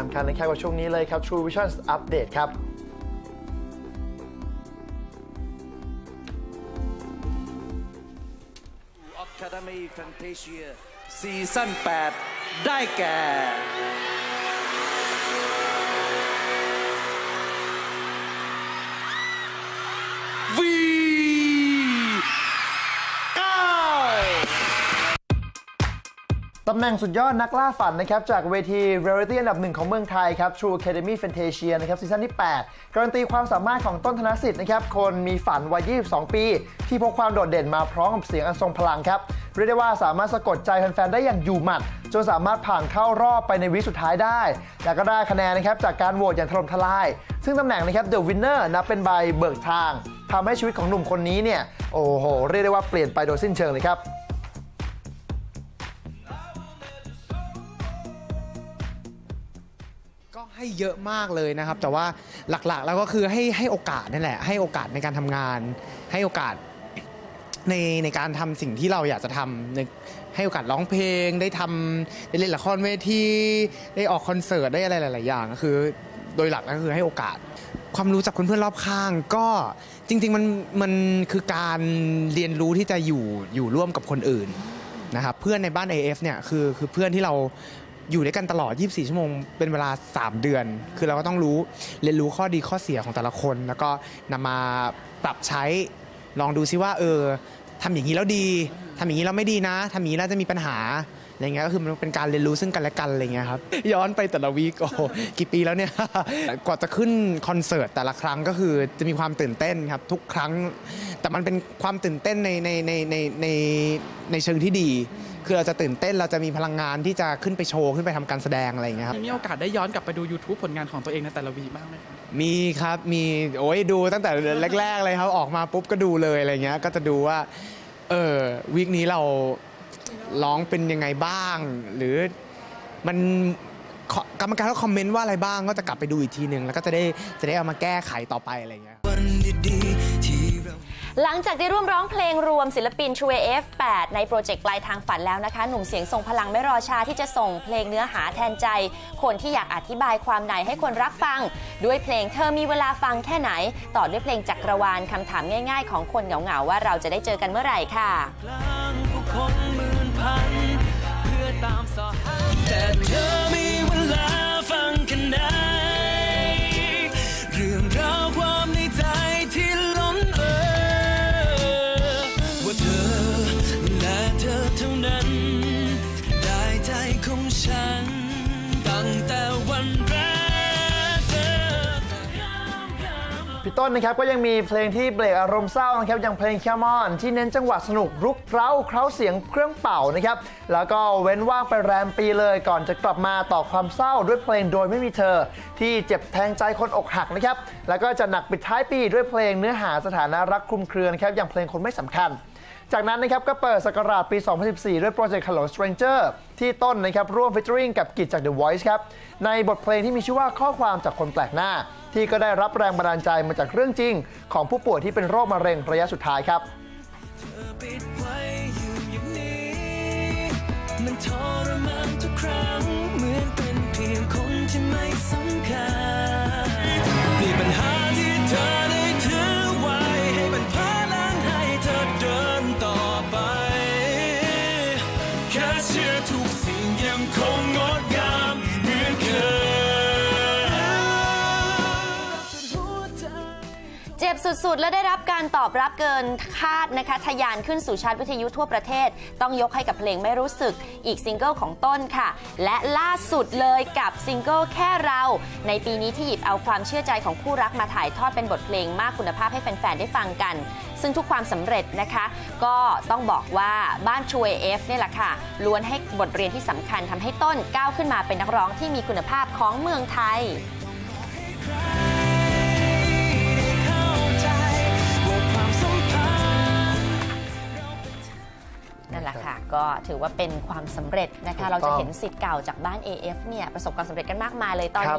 ตามกันนะครับกับช่วงนี้เลยครับ True Vision Update ครับ Academy Fantasia ซีซั่น8ได้แก่ ตำแหน่งสุดยอดนักล่าฝันนะครับจากเวที Reality อันดับหนึ่งของเมืองไทยครับ True Academy Fantasia นะครับซีซั่นที่ 8 การันตีความสามารถของต้นธนสิทธิ์นะครับคนมีฝันวัย 22 ปี ที่พกความโดดเด่นมาพร้อมกับเสียงอันทรงพลังครับ เรียกได้ว่าสามารถสะกดใจแฟนๆได้อย่างอยู่หมัด จนสามารถผ่านเข้ารอบไปในวิสุดท้ายได้ แล้วก็ได้คะแนนนะครับจากการโหวตอย่างถล่มทลาย ซึ่งตำแหน่งนะครับ The Winner นับเป็นใบเบิกทางทำให้ชีวิตของหนุ่มคนนี้เนี่ยโอ้โหเรียกได้ว่าเปลี่ยนไปโดยสิ้นเชิงเลยครับ ก็ให้เยอะมากเลยนะครับ แต่ว่าหลักๆ แล้วก็คือให้ให้โอกาสนั่นแหละ ให้โอกาสในการทำงาน ให้โอกาสในในการทำสิ่งที่เราอยากจะทำในให้โอกาสร้องเพลง ได้ทำได้เล่นละครเวทีได้ออกคอนเสิร์ตได้อะไรหลาย ๆ อย่างก็คือ โดยหลักก็คือให้โอกาส ความรู้จากเพื่อนๆรอบข้างก็จริง ๆ มันมันคือการเรียนรู้ที่จะอยู่อยู่ร่วมกับคนอื่นนะครับเพื่อนในบ้าน AF เนี่ยคือคือเพื่อนที่เรา อยู่ด้วยกันตลอด 24 ชั่วโมง เป็นเวลา 3 เดือน คือเราก็ต้องรู้เรียนรู้ข้อดีข้อเสียของแต่ละคน แล้วก็นำมาปรับใช้ลองดูซิว่า เออทำอย่างนี้แล้วดีทำอย่างนี้แล้วไม่ดีนะทำอย่างนี้แล้วจะมีปัญหา อะไรเงี้ยก็คือมันเป็นการเรียนรู้ซึ่งกันและกันอะไรเงี้ยครับย้อนไปแต่ละวีคโอ้โหกี่ปีแล้วเนี่ยกว่าจะขึ้นคอนเสิร์ตแต่ละครั้งก็คือจะมีความตื่นเต้นครับทุกครั้ง แต่มันเป็นความตื่นเต้นในในในในในในเชิงที่ดี คือเราจะตื่นเต้นเราจะมีพลังงานที่จะขึ้นไปโชว์ ขึ้นไปทำการแสดงอะไรอย่างเงี้ยครับยังมีโอกาสได้ย้อนกลับไปดู YouTube ผลงานของตัวเองในแต่ละวีบ้างไหมครับมีครับมีโอ้ยดูตั้งแต่แรก ๆ เลยครับออกมาปุ๊บก็ดูเลยอะไรเงี้ยก็จะดูว่าเออวีคนี้เรา ร้องเป็นยังไงบ้าง หรือมันกรรมการเขาคอมเมนต์ว่าอะไรบ้างก็จะกลับไปดูอีกทีหนึ่งแล้วก็จะได้จะได้เอามาแก้ไขต่อไปอะไรเงี้ยหลังจากได้ร่วมร้องเพลงรวมศิลปิน True AF 8 ในโปรเจกต์ปลายทางฝันแล้วนะคะ หนุ่มเสียงทรงพลังไม่รอช้าที่จะส่งเพลงเนื้อหาแทนใจ คนที่อยากอธิบายความในให้คนรักฟัง ด้วยเพลงเธอมีเวลาฟังแค่ไหน ต่อด้วยเพลงจักรวาลคำถามง่าย ๆ ของคนเหงาๆว่าเราจะได้เจอกันเมื่อไหร่ค่ะ คงผู้คนหมื่นพัน เพื่อตามสอหา พี่ต้นนะครับก็ยังมีเพลงที่เบรกอารมณ์เศร้านะครับอย่างเพลงแคมอนที่เน้นจังหวะสนุกรุกเร้าเคล้าเสียงเครื่องเป่านะครับแล้วก็เว้นว่างไปแรมปีเลยก่อนจะกลับมาต่อความเศร้าด้วยเพลงโดยไม่มีเธอ ที่เจ็บแทงใจคนอกหักนะครับแล้วก็จะหนักปิดท้ายปีด้วยเพลงเนื้อหาสถานะรักคลุมเครือนะครับอย่างเพลงคนไม่สำคัญ จากนั้นนะครับก็เปิดสกราชปี 2014 ด้วยโปรเจกต์ Hello Stranger ที่ต้นนะครับร่วมฟิชเจอริงกับกิจจาก The Voice ครับ ในบทเพลงที่มีชื่อว่าข้อความจากคนแปลกหน้า ที่ก็ได้รับแรงบันดาลใจมาจากเรื่องจริง ของผู้ป่วยที่เป็นโรคมะเร็งระยะสุดท้ายครับมันทรมานทุกครั้งเหมือนเป็นเพียงคนที่ไม่สำคัญ สุดๆ และได้รับการตอบรับเกินคาดนะคะทะยานขึ้นสู่ชาร์ตวิทยุทั่วประเทศ ต้องยกให้กับเพลงไม่รู้สึกอีกซิงเกิลของต้นค่ะ และล่าสุดเลยกับซิงเกิลแค่เรา ในปีนี้ที่หยิบเอาความเชื่อใจของคู่รักมาถ่ายทอดเป็นบทเพลงมากคุณภาพให้แฟนๆ ได้ฟังกัน ซึ่งทุกความสำเร็จนะคะ ก็ต้องบอกว่าบ้านช่วยเอฟนี่แหละค่ะล้วนให้บทเรียนที่สำคัญทำให้ต้นก้าวขึ้นมาเป็นนักร้องที่มีคุณภาพของเมืองไทย ก็ถือว่าเป็นความสำเร็จนะคะถูกต้องเราจะเห็นสิทธิ์เก่าจากบ้าน AF เนี่ยประสบความสำเร็จกันมากมายเลยตอนครับนี้